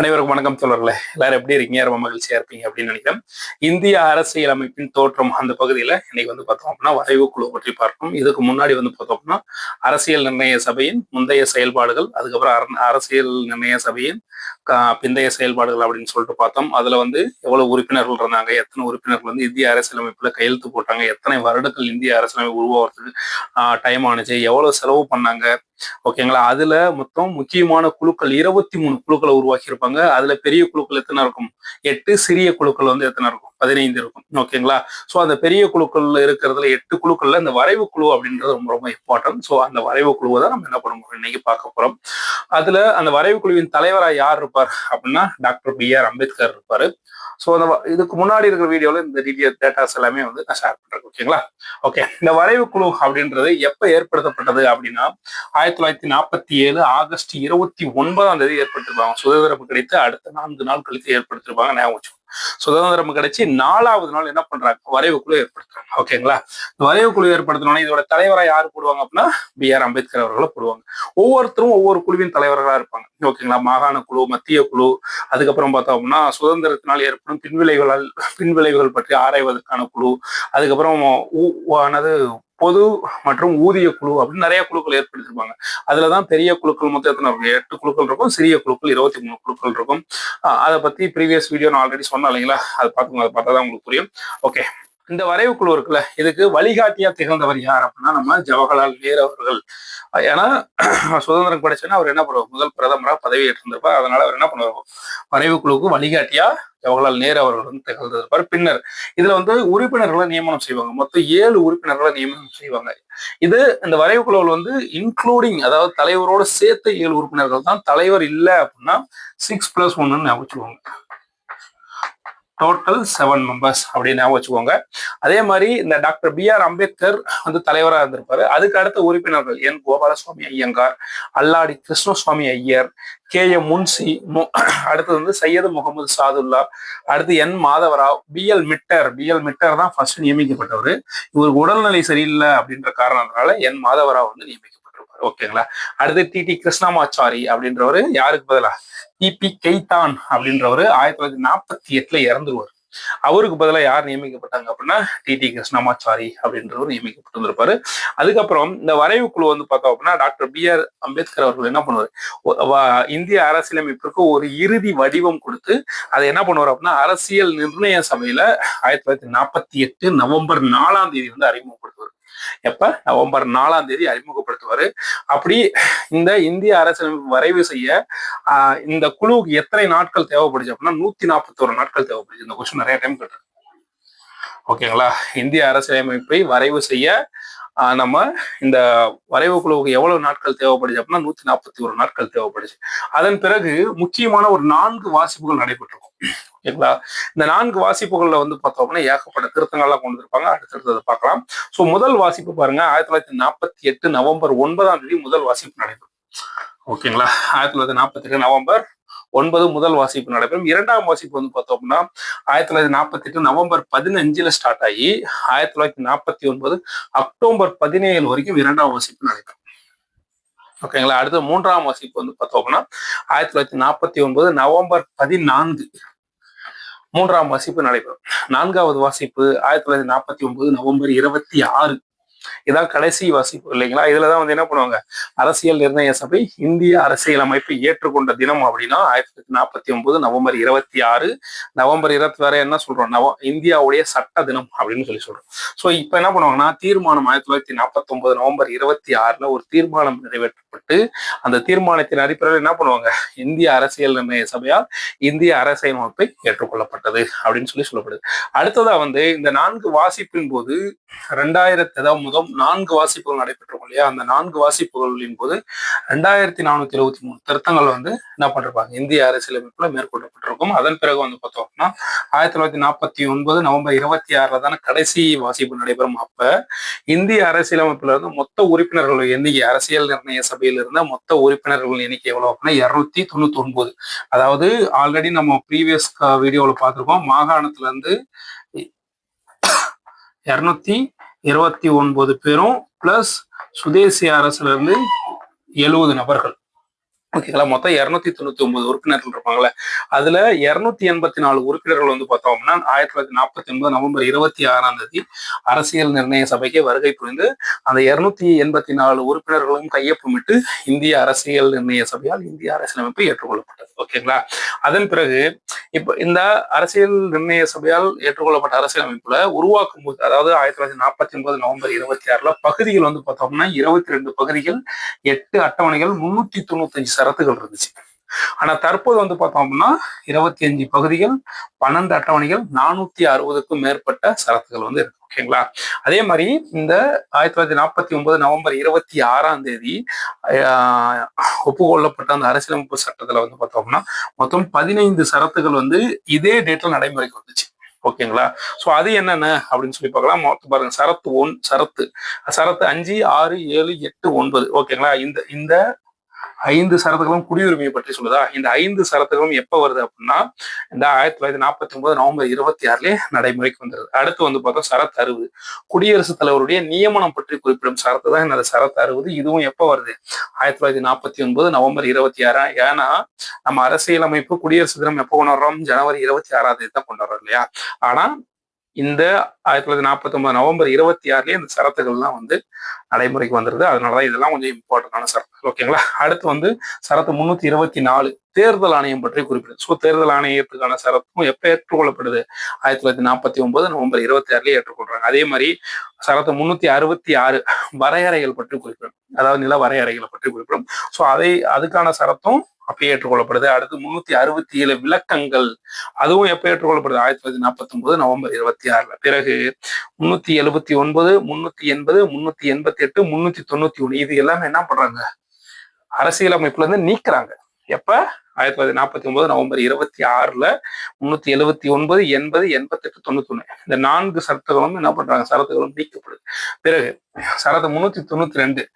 அனைவருக்கும் வணக்கம் தோழர்களே. எல்லாரும் எப்படி இருக்கீங்க? ரொம்ப மகிழ்ச்சியா இருப்பீங்க அப்படின்னு நினைக்கிறேன். இந்திய அரசியல் அமைப்பின் தோற்றம் அந்த பகுதியில இன்னைக்கு வந்து பார்த்தோம் அப்படின்னா வரைவு குழு பற்றி பார்க்கணும். இதுக்கு முன்னாடி வந்து பார்த்தோம் அப்படின்னா அரசியல் நிர்ணய சபையின் முந்தைய செயல்பாடுகள் அதுக்கப்புறம் அரசியல் நிர்ணய சபையின் பிந்தைய செயல்பாடுகள் அப்படின்னு சொல்லிட்டு பார்த்தோம். அதுல வந்து எவ்வளவு உறுப்பினர்கள் இருந்தாங்க எத்தனை உறுப்பினர்கள் வந்து இந்திய அரசியலமைப்புல கையெழுத்து போட்டாங்க எத்தனை வருடங்கள் இந்திய அரசியலமைப்பு உருவாகிறதுக்கு டைம் ஆனுச்சு எவ்வளவு செலவு பண்ணாங்க. ஓகேங்களா அதுல மொத்தம் முக்கியமான குழுக்கள் இருபத்தி மூணு குழுக்களை உருவாக்கி இருப்பாங்க அதுல பெரிய குழுக்கள் எத்தனை இருக்கும்? எட்டு சிறிய குழுக்கள் வந்து எத்தனை இருக்கும்? பதினைந்து இருக்கும். ஓகேங்களா சோ அந்த பெரிய குழுக்கள்ல இருக்கிறதுல எட்டு குழுக்கள்ல இந்த வரைவு குழு அப்படின்றது ரொம்ப ரொம்ப இம்பார்ட்டன்ட் ஸோ அந்த வரைவு குழுவை தான் நம்ம என்ன பண்ண போறோம்? இன்னைக்கு பார்க்க போறோம். அதுல அந்த வரைவு குழுவின் தலைவரா யார் இருப்பார் அப்படின்னா டாக்டர் பி ஆர் அம்பேத்கர் இருப்பாரு. ஸோ அந்த இதுக்கு முன்னாடி இருக்கிற வீடியோல இந்த டீட்டெயில் டேட்டாஸ் எல்லாமே வந்து நான் ஷேர் பண்றேன். ஓகேங்களா ஓகே இந்த வரைவு குழு அப்படின்றது எப்ப ஏற்படுத்தப்பட்டது அப்படின்னா ஆயிரத்தி தொள்ளாயிரத்தி நாற்பத்தி ஏழு ஆகஸ்ட் இருபத்தி ஒன்பதாம் தேதி ஏற்படுத்திருப்பாங்க. சுதந்திரம் கிடைத்து அடுத்த நான்கு நாள் கழித்து ஏற்படுத்திருப்பாங்க. ஞாபகம் சுதந்திரம் கிடைச்சி நாலாவது நாள் என்ன பண்றாங்க? வரைவு குழு ஏற்படுத்துறாங்க ஓகேங்களா இந்த வரைவு குழு இதோட தலைவரா யார் போடுவாங்க அப்படின்னா பி ஆர் அம்பேத்கர் அவர்களை போடுவாங்க. ஒவ்வொருத்தரும் ஒவ்வொரு குழுவின் தலைவர்களா இருப்பாங்க. ஓகேங்களா மாகாண குழு மத்திய குழு அதுக்கப்புறம் பார்த்தோம் அப்படின்னா சுதந்திரத்தினால் ஏற்படும் பின்விளைவுகளால் பின்விளைவுகள் பற்றி ஆராய்வதற்கான குழு அதுக்கப்புறம் ஊ- ஆனது பொது மற்றும் ஊதிய குழு அப்படின்னு நிறைய குழுக்கள் ஏற்படுத்திருப்பாங்க. அதுலதான் பெரிய குழுக்கள் மொத்தம் எத்தனை இருக்கும் எட்டு குழுக்கள் இருக்கும் சிறிய குழுக்கள் இருபத்தி மூணு குழுக்கள் இருக்கும். ஆஹ் அதை பத்தி ப்ரீவியஸ் வீடியோ நான் ஆல்ரெடி சொன்னேன் இல்லைங்களா? அதை பார்த்துங்க அதை பார்த்தா தான் உங்களுக்கு புரியும். ஓகே இந்த வரைவு குழு இருக்குல்ல இதுக்கு வழிகாட்டியா திகழ்ந்தவர் யார் அப்படின்னா நம்ம ஜவஹர்லால் நேரு அவர்கள். ஏன்னா சுதந்திரம் கிடைச்சுன்னா அவர் என்ன பண்ணுவார்? முதல் பிரதமராக பதவி ஏற்றிருந்திருப்பார். அதனால அவர் என்ன பண்ணுவார்? வரைவுக்குழுவுக்கு வழிகாட்டியா ஜவஹர்லால் நேரு அவர்கள் வந்து திகழ்ந்திருப்பார். பின்னர் இதுல வந்து உறுப்பினர்களை நியமனம் செய்வாங்க. மொத்தம் ஏழு உறுப்பினர்களை நியமனம் செய்வாங்க. இது இந்த வரைவு குழுவில் வந்து இன்க்ளூடிங் அதாவது தலைவரோட சேர்த்த ஏழு உறுப்பினர்கள் தான் தலைவர் இல்லை அப்படின்னா சிக்ஸ் பிளஸ் ஒன்னு ஞாபகம் டோட்டல் செவன் மெம்பர்ஸ் அப்படின்னு வச்சுக்கோங்க. அதே மாதிரி இந்த டாக்டர் பி ஆர் அம்பேத்கர் வந்து தலைவராக இருந்திருப்பாரு. அதுக்கு அடுத்த உறுப்பினர்கள் N Gopalaswami Ayyangar Alladi Krishnaswami Iyer K M Munshi மு- அடுத்தது வந்து சையது முகமது சாதுல்லா அடுத்து N Madhava Rao B L Mitter B L Mitter தான் ஃபர்ஸ்ட் நியமிக்கப்பட்டவர். இவருக்கு உடல்நிலை சரியில்லை அப்படின்ற காரணத்தினால என் மாதவராவ் வந்து நியமிக்கப்பட்டிருப்பார் ஓகேங்களா? அடுத்து டி டி கிருஷ்ணமாச்சாரி அப்படின்றவர் யாருக்கு பதிலா? டிபி கெய்தான் அப்படின்றவர் ஆயிரத்தி தொள்ளாயிரத்தி நாற்பத்தி எட்டுல இறந்துருவார். அவருக்கு பதிலா யார் நியமிக்கப்பட்டாங்க அப்படின்னா டி டி கிருஷ்ணமாச்சாரி அப்படின்றவர் நியமிக்கப்பட்டிருந்திருப்பாரு அதுக்கப்புறம் இந்த வரைவு குழு வந்து பார்த்தோம் அப்படின்னா டாக்டர் பி ஆர் அம்பேத்கர் அவர்கள் என்ன பண்ணுவார்? இந்திய அரசியலமைப்பிற்கு ஒரு இறுதி வடிவம் கொடுத்து அதை என்ன பண்ணுவார் அப்படின்னா அரசியல் நிர்ணய சபையில ஆயிரத்தி தொள்ளாயிரத்தி நாற்பத்தி எட்டு நவம்பர் நாலாம் தேதி வந்து அறிமுகப்படுத்துவார். எப்ப? நவம்பர் நாலாம் தேதி அறிமுகப்படுத்துவாரு. அப்படி இந்த இந்திய அரசியலமைப்பு வரைவு செய்ய இந்த குழுவுக்கு எத்தனை நாட்கள் தேவைப்படுச்சு அப்படின்னா நூத்தி நாற்பத்தோரு நாட்கள் தேவைப்படுச்சு. இந்த கொஸ்டின் நிறைய டைம் கேட்டு ஓகேங்களா இந்திய அரசியலமைப்பை வரைவு செய்ய ஆஹ், நம்ம இந்த வரைவு குழுவுக்கு எவ்வளவு நாட்கள் தேவைப்படுச்சு அப்படின்னா நூத்தி நாற்பத்தி ஒரு நாட்கள் தேவைப்படுச்சு. அதன் பிறகு முக்கியமான ஒரு நான்கு வாசிப்புகள் நடைபெற்றிருக்கும். ஓகேங்களா? இந்த நான்கு வாசிப்புகள்ல வந்து பார்த்தோம் அப்படின்னா ஏகப்பட்ட திருத்தங்கள்லாம் கொண்டு வந்திருப்பாங்க. அடுத்தடுத்தது பார்க்கலாம். ஸோ முதல் வாசிப்பு பாருங்க. ஆயிரத்தி தொள்ளாயிரத்தி நாற்பத்தி எட்டு நவம்பர் ஒன்பதாம் தேதி முதல் வாசிப்பு நடைபெறும். ஓகேங்களா? ஆயிரத்தி தொள்ளாயிரத்தி நாற்பத்தி எட்டு நவம்பர் ஒன்பது முதல் வாசிப்பு நடைபெறும். இரண்டாம் வாசிப்பு வந்து பார்த்தோம் அப்படின்னா ஆயிரத்தி தொள்ளாயிரத்தி நாற்பத்தி எட்டு நவம்பர் பதினஞ்சுல ஸ்டார்ட் ஆகி ஆயிரத்தி தொள்ளாயிரத்தி நாற்பத்தி ஒன்பது அக்டோபர் பதினேழு வரைக்கும் இரண்டாம் வாசிப்பு நடைபெறும். ஓகேங்களா? அடுத்து மூன்றாம் வாசிப்பு வந்து பார்த்தோம் அப்படின்னா ஆயிரத்தி தொள்ளாயிரத்தி நாற்பத்தி ஒன்பது நவம்பர் பதினான்கு மூன்றாம் வாசிப்பு நடைபெறும். நான்காவது வாசிப்பு ஆயிரத்தி தொள்ளாயிரத்தி நாற்பத்தி ஒன்பது நவம்பர் இருபத்தி ஆறு. இதான் கடைசி வாசிப்பு இல்லைங்களா? இதுலதான் வந்து என்ன பண்ணுவாங்க? அரசியல் நிர்ணய சபை இந்திய அரசியல் அமைப்பை ஏற்றுக்கொண்ட தினம் அப்படின்னா ஆயிரத்தி தொள்ளாயிரத்தி நாற்பத்தி ஒன்பது நவம்பர் இருபத்தி ஆறு நவம்பர் இருபத்தி ஆறு என்ன சொல்றோம்? நவ இந்தியாவுடைய சட்ட தினம் அப்படின்னு சொல்லி சொல்றோம். ஸோ இப்போ என்ன பண்ணுவாங்கன்னா தீர்மானம் ஆயிரத்தி தொள்ளாயிரத்தி நாற்பத்தி ஒன்பது நவம்பர் இருபத்தி ஆறுல ஒரு தீர்மானம் நிறைவேற்றப்பட்டு அந்த தீர்மானத்தின் அடிப்படையில் என்ன பண்ணுவாங்க? இந்திய அரசியல் நிர்ணய சபையால் இந்திய அரசியல் அமைப்பை ஏற்றுக்கொள்ளப்பட்டது அப்படின்னு சொல்லி சொல்லப்படுது. அடுத்ததா வந்து இந்த நான்கு வாசிப்பின் போது ரெண்டாயிரத்தி அதாவது முதல் நான்கு வாசிப்புகள் நடைபெற்றோம் இல்லையா? அந்த நான்கு வாசிப்புகளின் போது ரெண்டாயிரத்தி நானூத்தி எழுபத்தி மூணு திருத்தங்கள் வந்து என்ன பண்ணிருப்பாங்க? இந்திய அரசியலமைப்புல மேற்கொள்ளப்பட்டிருக்கும். அதன் பிறகு வந்து பார்த்தோம்னா ஆயிரத்தி தொள்ளாயிரத்தி நாற்பத்தி ஒன்பது நவம்பர் இருபத்தி ஆறுல தானே கடைசி வாசிப்பு நடைபெறும். அப்ப இந்திய அரசியலமைப்புல இருந்து மொத்த உறுப்பினர்கள் எண்ணிக்கை அரசியல் நிர்ணய சபையில் இருந்த மொத்த உறுப்பினர்கள் எண்ணிக்கை எவ்வளவு அப்படின்னா இருநூத்தி தொண்ணூத்தி ஒன்பது அதாவது ஆல்ரெடி நம்ம ப்ரீவியஸ் வீடியோவில் பார்த்துருக்கோம் மாகாணத்துல இருந்து இருநூத்தி இருபத்தி ஒன்பது பேரும் பிளஸ் சுதேசி அரசுல இருந்து எழுபது நபர்கள். ஓகேங்களா மொத்தம் இருநூத்தி தொண்ணூத்தி ஒன்பது உறுப்பினர்கள் இருப்பாங்கல்ல. அதுல இருநூத்தி எண்பத்தி நாலு உறுப்பினர்கள் வந்து பார்த்தோம் அப்படின்னா ஆயிரத்தி தொள்ளாயிரத்தி நாற்பத்தி ஒன்பது நவம்பர் இருபத்தி ஆறாம் தேதி அரசியல் நிர்ணய சபைக்கு வருகை புரிந்து அந்த இருநூத்தி எண்பத்தி நாலு உறுப்பினர்களும் கையொப்பமிட்டு இந்திய அரசியல் நிர்ணய சபையால் இந்திய அரசியலமைப்பு ஏற்றுக்கொள்ளப்பட்டது. ஓகேங்களா? அதன் பிறகு இப்ப இந்த அரசியல் நிர்ணய சபையால் ஏற்றுக்கொள்ளப்பட்ட அரசியல் அமைப்புல உருவாக்கும் போது அதாவது ஆயிரத்தி தொள்ளாயிரத்தி நாற்பத்தி ஒன்பது நவம்பர் இருபத்தி ஆறுல பகுதிகள் வந்து பார்த்தோம்னா இருபத்தி ரெண்டு பகுதிகள் எட்டு அட்டவணைகள் முன்னூத்தி தொண்ணூத்தஞ்சு சரத்துகள் இருந்துச்சு. ஆனா தற்போது வந்து பார்த்தோம் அப்படின்னா இருபத்தி அஞ்சு பகுதிகள் பன்னெண்டு அட்டவணைகள் நானூத்தி அறுபதுக்கும் மேற்பட்ட சரத்துகள் வந்து இருக்கு. ஓகேங்களா? அதே மாதிரி இந்த ஆயிரத்தி தொள்ளாயிரத்தி நாற்பத்தி ஒன்பது நவம்பர் இருபத்தி ஆறாம் தேதி ஒப்புக்கொள்ளப்பட்ட அந்த அரசியலமைப்பு சட்டத்துல வந்து பார்த்தோம்னா மொத்தம் பதினைந்து சரத்துகள் வந்து இதே டேட்ல நடைமுறைக்கு வந்துச்சு. ஓகேங்களா? சோ அது என்னென்ன? அப்படின்னு சொல்லி பார்க்கலாம். மொத்தம் பாருங்க. சரத்து ஒன் சரத்து சரத்து அஞ்சு ஆறு ஏழு எட்டு ஒன்பது. ஓகேங்களா? இந்த இந்த ஐந்து சரத்துகளும் குடியுரிமையை பற்றி சொல்லுதா? இந்த ஐந்து சரத்துகளும் எப்ப வருது அப்படின்னா இந்த ஆயிரத்தி தொள்ளாயிரத்தி நாற்பத்தி ஒன்பது நவம்பர் இருபத்தி ஆறுலயே நடைமுறைக்கு வந்துருது அடுத்து வந்து பார்த்தா சரத் அறுபது. குடியரசுத் தலைவருடைய நியமனம் பற்றி குறிப்பிடும் சரத்து தான் இந்த சரத்து அறுபது. இதுவும் எப்ப வருது? ஆயிரத்தி தொள்ளாயிரத்தி நாற்பத்தி ஒன்பது நவம்பர் இருபத்தி ஆறா. ஏன்னா நம்ம அரசியலமைப்பு குடியரசு தினம் எப்போ கொண்டாடுறோம்? ஜனவரி இருபத்தி ஆறாம் தேதி தான் கொண்டாடுறோம் இல்லையா? ஆனா இந்த ஆயிரத்தி தொள்ளாயிரத்தி நாற்பத்தி ஒன்பது நவம்பர் இருபத்தி ஆறுலயே இந்த சரத்துகள்லாம் வந்து நடைமுறைக்கு வந்துருது. அதனாலதான் இதெல்லாம் கொஞ்சம் இம்பார்ட்டன்டான சரத்துகள் ஓகேங்களா அடுத்து வந்து சரத்து முன்னூத்தி இருபத்தி நாலு தேர்தல் ஆணையம் பற்றி குறிப்பிடுது. ஸோ தேர்தல் ஆணையத்துக்கான சரத்தும் எப்ப ஏற்றுக்கொள்ளப்படுது? ஆயிரத்தி தொள்ளாயிரத்தி நாற்பத்தி ஒன்பது நவம்பர் இருபத்தி ஆறுலயே ஏற்றுக்கொள்றாங்க. அதே மாதிரி சரத்து முன்னூத்தி அறுபத்தி ஆறு வரையறைகள் பற்றி குறிப்பிடும். அதாவது நில வரையறைகளை பற்றி குறிப்பிடும். ஸோ அதை அதுக்கான சரத்தும் அப்பயே ஏற்றுக்கொள்ளப்படுது. அடுத்து முன்னூத்தி அறுபத்தி ஏழு விளக்கங்கள். அதுவும் எப்ப ஏற்றுக்கொள்ளப்படுது? ஆயிரத்தி தொள்ளாயிரத்தி நாற்பத்தி ஒன்பது நவம்பர் இருபத்தி ஆறுல. பிறகு முன்னூத்தி எழுபத்தி ஒன்பது முன்னூத்தி எண்பது முன்னூத்தி எண்பத்தி எட்டு முன்னூத்தி தொண்ணூத்தி ஒண்ணு இது எல்லாமே என்ன பண்றாங்க? அரசியலமைப்புல இருந்து நீக்கிறாங்க. எப்ப? ஆயிரத்தி தொள்ளாயிரத்தி நாற்பத்தி ஒன்பது நவம்பர் இருபத்தி ஆறுல. முன்னூத்தி எழுபத்தி ஒன்பது எண்பது எண்பத்தி எட்டு தொண்ணூத்தி ஒண்ணு இந்த நான்கு சரத்துகளும் என்ன பண்றாங்க? சரத்துகளும் நீக்கப்படுது. பிறகு சரத்து முன்னூத்தி தொண்ணூத்தி ரெண்டு.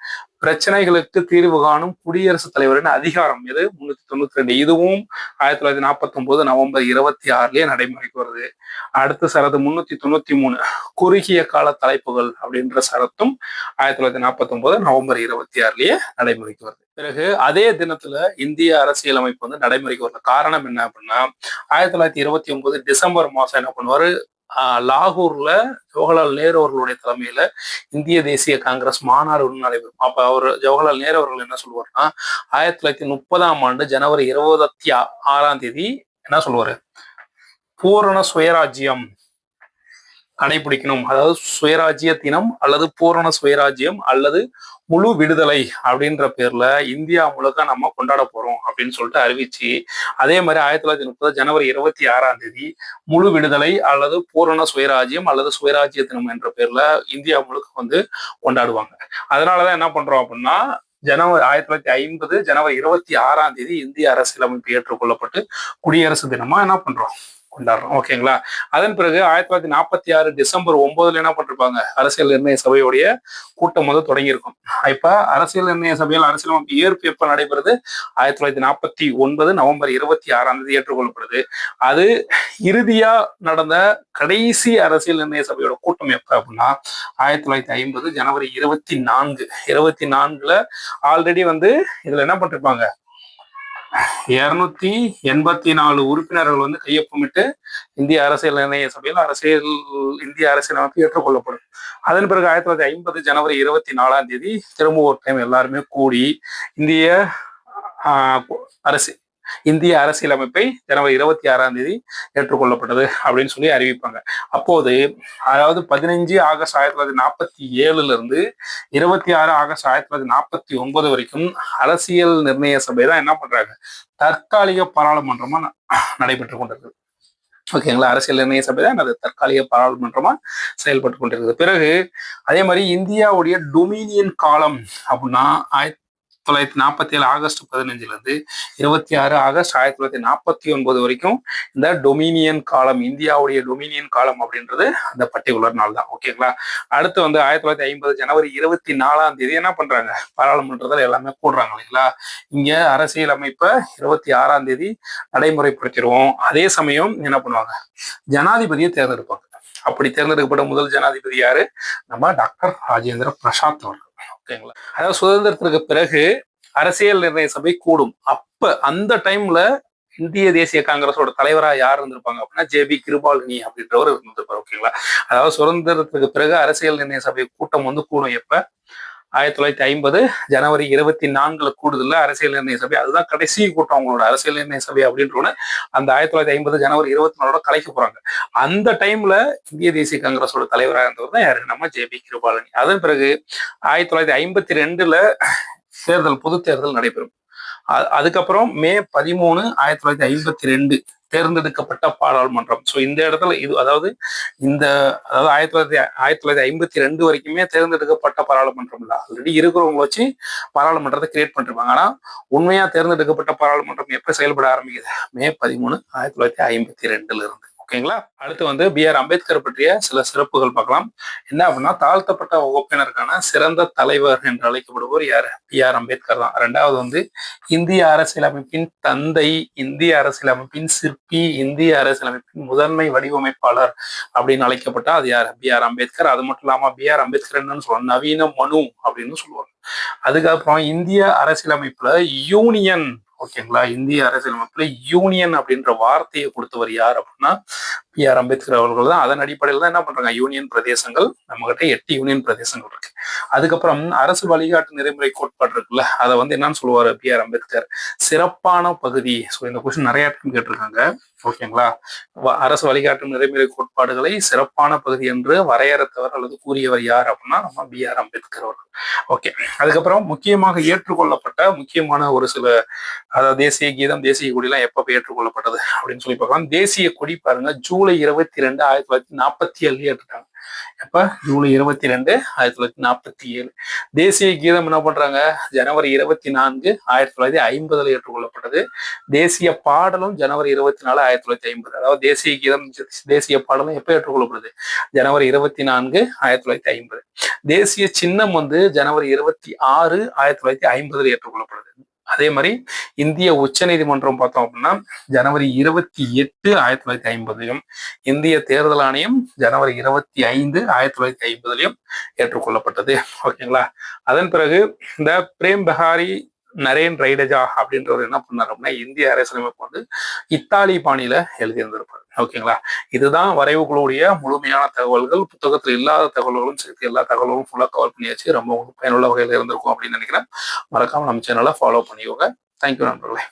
பிரச்சனைகளுக்கு தீர்வு காணும் குடியரசுத் தலைவரின் அதிகாரம் எது? முன்னூத்தி தொண்ணூத்தி ரெண்டு. இதுவும் ஆயிரத்தி தொள்ளாயிரத்தி நாற்பத்தி ஒன்பது நவம்பர் இருபத்தி ஆறுலயே நடைமுறைக்கு வருது. அடுத்த சரத்து முன்னூத்தி தொண்ணூத்தி மூணு. குறுகிய கால தலைப்புகள் அப்படின்ற சரத்தும் ஆயிரத்தி தொள்ளாயிரத்தி நாற்பத்தி ஒன்பது நவம்பர் இருபத்தி ஆறுலயே நடைமுறைக்கு வருது. பிறகு அதே தினத்துல இந்திய அரசியலமைப்பு வந்து நடைமுறைக்கு வரல. காரணம் என்ன அப்படின்னா ஆயிரத்தி தொள்ளாயிரத்தி இருபத்தி ஒன்பது டிசம்பர் மாசம் என்ன பண்ணுவாரு? லாகூர்ல ஜவஹர்லால் நேரு அவர்களுடைய தலைமையில இந்திய தேசிய காங்கிரஸ் மாநாடு ஒன்று நடைபெறும். அப்ப அவர் ஜவஹர்லால் நேரு அவர்கள் என்ன சொல்லுவார்னா ஆயிரத்தி தொள்ளாயிரத்தி முப்பதாம் ஆண்டு ஜனவரி இருபத்தி ஆறாம் தேதி என்ன சொல்லுவாரு? பூரண சுயராஜ்யம். கடைபிடிக்கணும். அதாவது சுயராஜ்ய தினம் அல்லது பூரண சுயராஜ்யம் அல்லது முழு விடுதலை அப்படின்ற பேர்ல இந்தியா முழுக்க நம்ம கொண்டாட போறோம் அப்படின்னு சொல்லிட்டு அறிவிச்சு அதே மாதிரி ஆயிரத்தி தொள்ளாயிரத்தி முப்பது ஜனவரி இருபத்தி ஆறாம் தேதி முழு விடுதலை அல்லது பூரண சுயராஜ்யம் அல்லது சுயராஜ்ய தினம் என்ற பேர்ல இந்தியா முழுக்க வந்து கொண்டாடுவாங்க. அதனாலதான் என்ன பண்றோம் அப்படின்னா ஜனவரி ஆயிரத்தி தொள்ளாயிரத்தி ஐம்பது ஜனவரி இருபத்தி ஆறாம் தேதி இந்திய அரசியலமைப்பு ஏற்றுக்கொள்ளப்பட்டு குடியரசு தினமா என்ன பண்றோம்? கொண்டாடுறோம். ஓகேங்களா? அதன் பிறகு ஆயிரத்தி தொள்ளாயிரத்தி நாற்பத்தி ஆறு டிசம்பர் ஒன்பதுல என்ன பண்ணிருப்பாங்க? அரசியல் நிர்ணய சபையுடைய கூட்டம் வந்து தொடங்கியிருக்கும். இப்ப அரசியல் நிர்ணய சபையில் அரசியலமைப்பு ஏற்பு எப்ப நடைபெறுது? ஆயிரத்தி தொள்ளாயிரத்தி நாற்பத்தி ஒன்பது நவம்பர் இருபத்தி ஆறாம் தேதி ஏற்றுக்கொள்ளப்படுது. அது இறுதியா நடந்த கடைசி அரசியல் நிர்ணய சபையோட கூட்டம் எப்ப அப்படின்னா ஆயிரத்தி தொள்ளாயிரத்தி ஐம்பது ஜனவரி இருபத்தி நான்கு. இருபத்தி நான்குல ஆல்ரெடி வந்து இதுல என்ன பண்ணிருப்பாங்க? இருநூத்தி எண்பத்தி நாலு உறுப்பினர்கள் வந்து கையொப்பமிட்டு இந்திய அரசியல் நிர்ணய சபையில் அரசியல் இந்திய அரசியலமைப்பு ஏற்றுக்கொள்ளப்படும். அதன் பிறகு ஆயிரத்தி தொள்ளாயிரத்தி ஐம்பது ஜனவரி இருபத்தி நாலாம் தேதி திரும்ப ஒரு டைம் எல்லாருமே கூடி இந்திய ஆஹ், அரசு இந்திய அரசியலமைப்பை ஜனவரி இருபத்தி ஆறாம் தேதி ஏற்றுக்கொள்ளப்பட்டது அப்படின்னு சொல்லி அறிவிப்பாங்க. அப்போது அதாவது பதினைஞ்சு ஆகஸ்ட் ஆயிரத்தி தொள்ளாயிரத்தி நாற்பத்தி ஏழுல இருந்து இருபத்தி ஆறு ஆகஸ்ட் ஆயிரத்தி தொள்ளாயிரத்தி நாற்பத்தி ஒன்பது வரைக்கும் அரசியல் நிர்ணய சபை தான் என்ன பண்றாங்க? தற்காலிக பாராளுமன்றமா ந- நடைபெற்று கொண்டிருக்கு. ஓகேங்களா? அரசியல் நிர்ணய சபை தான் அது தற்காலிக பாராளுமன்றமா செயல்பட்டு கொண்டிருக்குது. பிறகு அதே மாதிரி இந்தியாவுடைய டொமினியன் காலம் அப்படின்னா ஆயிரத்தி தொள்ளாயிரத்தி நாற்பத்தி ஏழு ஆகஸ்ட் பதினஞ்சுலேருந்து இருபத்தி ஆறு ஆகஸ்ட் ஆயிரத்தி தொள்ளாயிரத்தி நாற்பத்தி ஒன்பது வரைக்கும் இந்த டொமினியன் காலம் இந்தியாவுடைய டொமினியன் காலம் அப்படின்றது அந்த பர்டிகுலர் நாள் தான் ஓகேங்களா? அடுத்து வந்து ஆயிரத்தி தொள்ளாயிரத்தி ஐம்பது ஜனவரி இருபத்தி நாலாம் தேதி என்ன பண்றாங்க? பாராளுமன்றத்தில் எல்லாமே கூடுறாங்க இல்லைங்களா? இங்க அரசியல் அமைப்பை இருபத்தி ஆறாம் தேதி நடைமுறைப்படுத்திடுவோம். அதே சமயம் என்ன பண்ணுவாங்க? ஜனாதிபதியை தேர்ந்தெடுப்பாங்க. அப்படி தேர்ந்தெடுக்கப்பட்ட முதல் ஜனாதிபதி யாரு? நம்ம டாக்டர் ராஜேந்திர பிரசாத் அவர்கள். ஓகேங்களா? அதாவது சுதந்திரத்திற்கு பிறகு அரசியல் நிர்ணய சபை கூடும். அப்ப அந்த டைம்ல இந்திய தேசிய காங்கிரஸோட தலைவரா யார் இருந்திருப்பாங்க அப்படின்னா ஜே பி கிருபாலினி அப்படின்றவர் இருந்திருப்பார் ஓகேங்களா? அதாவது சுதந்திரத்துக்கு பிறகு அரசியல் நிர்ணய சபை கூட்டம் வந்து கூடும் எப்ப? ஆயிரத்தி தொள்ளாயிரத்தி ஐம்பது ஜனவரி இருபத்தி நான்குல கூடுதல்ல அரசியல் நிர்ணய சபை. அதுதான் கடைசி கூட்டம் அவங்களோட அரசியல் நிர்ணய சபை அப்படின்றோன்னு அந்த ஆயிரத்தி தொள்ளாயிரத்தி ஐம்பது ஜனவரி இருபத்தி நாலோட கலைக்க போறாங்க. அந்த டைம்ல இந்திய தேசிய காங்கிரஸோட தலைவராக இருந்தவர் தான் யாரு நம்ம ஜே பி கிருபாலனி. அதன் பிறகு ஆயிரத்தி தொள்ளாயிரத்தி ஐம்பத்தி ரெண்டுல தேர்தல் பொது தேர்தல் நடைபெறும். அதுக்கப்புறம் மே பதிமூணு ஆயிரத்தி தொள்ளாயிரத்தி ஐம்பத்தி ரெண்டு தேர்ந்தெடுக்கப்பட்ட பாராளுமன்றம். ஸோ இந்த இடத்துல இது அதாவது இந்த அதாவது ஆயிரத்தி தொள்ளாயிரத்தி ஆயிரத்தி தொள்ளாயிரத்தி ஐம்பத்தி ரெண்டு வரைக்குமே தேர்ந்தெடுக்கப்பட்ட பாராளுமன்றம் இல்லை. ஆல்ரெடி இருக்கிறவங்க வச்சு பாராளுமன்றத்தை கிரியேட் பண்ணிருப்பாங்க. ஆனால் உண்மையாக தேர்ந்தெடுக்கப்பட்ட பாராளுமன்றம் எப்போ செயல்பட ஆரம்பிக்குது? மே பதிமூணு ஆயிரத்தி தொள்ளாயிரத்தி ஐம்பத்தி ரெண்டுல இருந்து. ஓகேங்களா? அடுத்து வந்து பி ஆர் அம்பேத்கர் பற்றிய சில சிறப்புகள் பார்க்கலாம். என்ன அப்படின்னா தாழ்த்தப்பட்ட வகுப்பினருக்கான சிறந்த தலைவர் என்று அழைக்கப்படுவோர் யார்? பி ஆர் அம்பேத்கர் தான். ரெண்டாவது வந்து இந்திய அரசியலமைப்பின் தந்தை இந்திய அரசியலமைப்பின் சிற்பி இந்திய அரசியலமைப்பின் முதன்மை வடிவமைப்பாளர் அப்படின்னு அழைக்கப்பட்ட அது யார்? B R Ambedkar. அது மட்டும் இல்லாம பி ஆர் அம்பேத்கர் என்னன்னு சொல்லுவாங்க நவீன மனு அப்படின்னு சொல்லுவாங்க. அதுக்கப்புறம் இந்திய அரசியலமைப்புல யூனியன் ஓகேங்களா? இந்திய அரசியலமைப்புல யூனியன் அப்படின்ற வார்த்தையை கொடுத்தவர் யார் அப்படின்னா பி ஆர் அம்பேத்கர் அவர்கள் தான். அதன் அடிப்படையில் தான் என்ன பண்றாங்க? யூனியன் பிரதேசங்கள் நம்ம கிட்ட எட்டு யூனியன் பிரதேசங்கள் இருக்கு. அதுக்கப்புறம் அரசு வழிகாட்டு நெறிமுறை கோட்பாடு இருக்குல்ல அதை வந்து என்னன்னு சொல்லுவாரு பி ஆர் அம்பேத்கர்? சிறப்பான பகுதி. ஸோ இந்த கொஸ்டின் நிறைய டைம் கேட்டிருக்காங்க. ஓகேங்களா அரசு வழிகாட்டும் நெறிமுறை கோட்பாடுகளை சிறப்பான பகுதி என்று வரையறுத்தவர் அல்லது கூறியவர் யார் அப்படின்னா நம்ம பி ஆர் அம்பேத்கர் அவர்கள். ஓகே அதுக்கப்புறம் முக்கியமாக ஏற்றுக்கொள்ளப்பட்ட முக்கியமான ஒரு சில அதாவது தேசிய கீதம் தேசிய கொடிலாம் எப்ப ஏற்றுக்கொள்ளப்பட்டது அப்படின்னு சொல்லி பார்க்கலாம். தேசிய கொடி பாருங்க ஜூன் ஜூலை இருபத்தி ரெண்டு ஆயிரத்தி தொள்ளாயிரத்தி நாற்பத்தி ஏழு ஏற்றுட்டாங்க எப்ப? ஜூலை இருபத்தி ரெண்டு ஆயிரத்தி தொள்ளாயிரத்தி நாற்பத்தி ஏழு. தேசிய கீதம் என்ன பண்றாங்க? ஜனவரி இருபத்தி நான்கு ஆயிரத்தி தொள்ளாயிரத்தி ஐம்பதுல ஏற்றுக்கொள்ளப்பட்டது. தேசிய பாடலும் ஜனவரி இருபத்தி நாலு ஆயிரத்தி தொள்ளாயிரத்தி ஐம்பது. அதாவது தேசிய கீதம் தேசிய பாடலும் எப்ப ஏற்றுக்கொள்ளப்படுது? ஜனவரி இருபத்தி நான்கு ஆயிரத்தி தொள்ளாயிரத்தி ஐம்பது. தேசிய சின்னம் வந்து ஜனவரி இருபத்தி ஆறு ஆயிரத்தி தொள்ளாயிரத்தி ஐம்பதுல ஏற்றுக்கொள்ளப்படுது. அதே மாதிரி இந்திய உச்ச நீதிமன்றம் பார்த்தோம் அப்படின்னா ஜனவரி இருபத்தி எட்டு ஆயிரத்தி தொள்ளாயிரத்தி ஐம்பதுலையும் இந்திய தேர்தல் ஆணையம் ஜனவரி இருபத்தி ஐந்து ஆயிரத்தி தொள்ளாயிரத்தி ஐம்பதுலையும் ஏற்றுக்கொள்ளப்பட்டது. ஓகேங்களா? அதன் பிறகு இந்த பிரேம் பஹாரி நரேன் ரைடஜா அப்படின்றவர் என்ன பண்ணார் அப்படின்னா இந்திய அரசியலமைப்பு வந்து இத்தாலி பாணியில எழுதியிருந்திருப்பார். ஓகேங்களா? இதுதான் வரைவுகளுடைய முழுமையான தகவல்கள். புத்தகத்தில் இல்லாத தகவல்களும் சேர்த்து எல்லா தகவல்களும் ஃபுல்லாக கவர் பண்ணியாச்சு. ரொம்ப பயனுள்ள வகையில் இருந்திருக்கும் அப்படின்னு நினைக்கிறேன். மறக்காமல் நம்ம சேனலை ஃபாலோ பண்ணிக்கோங்க. தேங்க்யூ நண்பர்களே.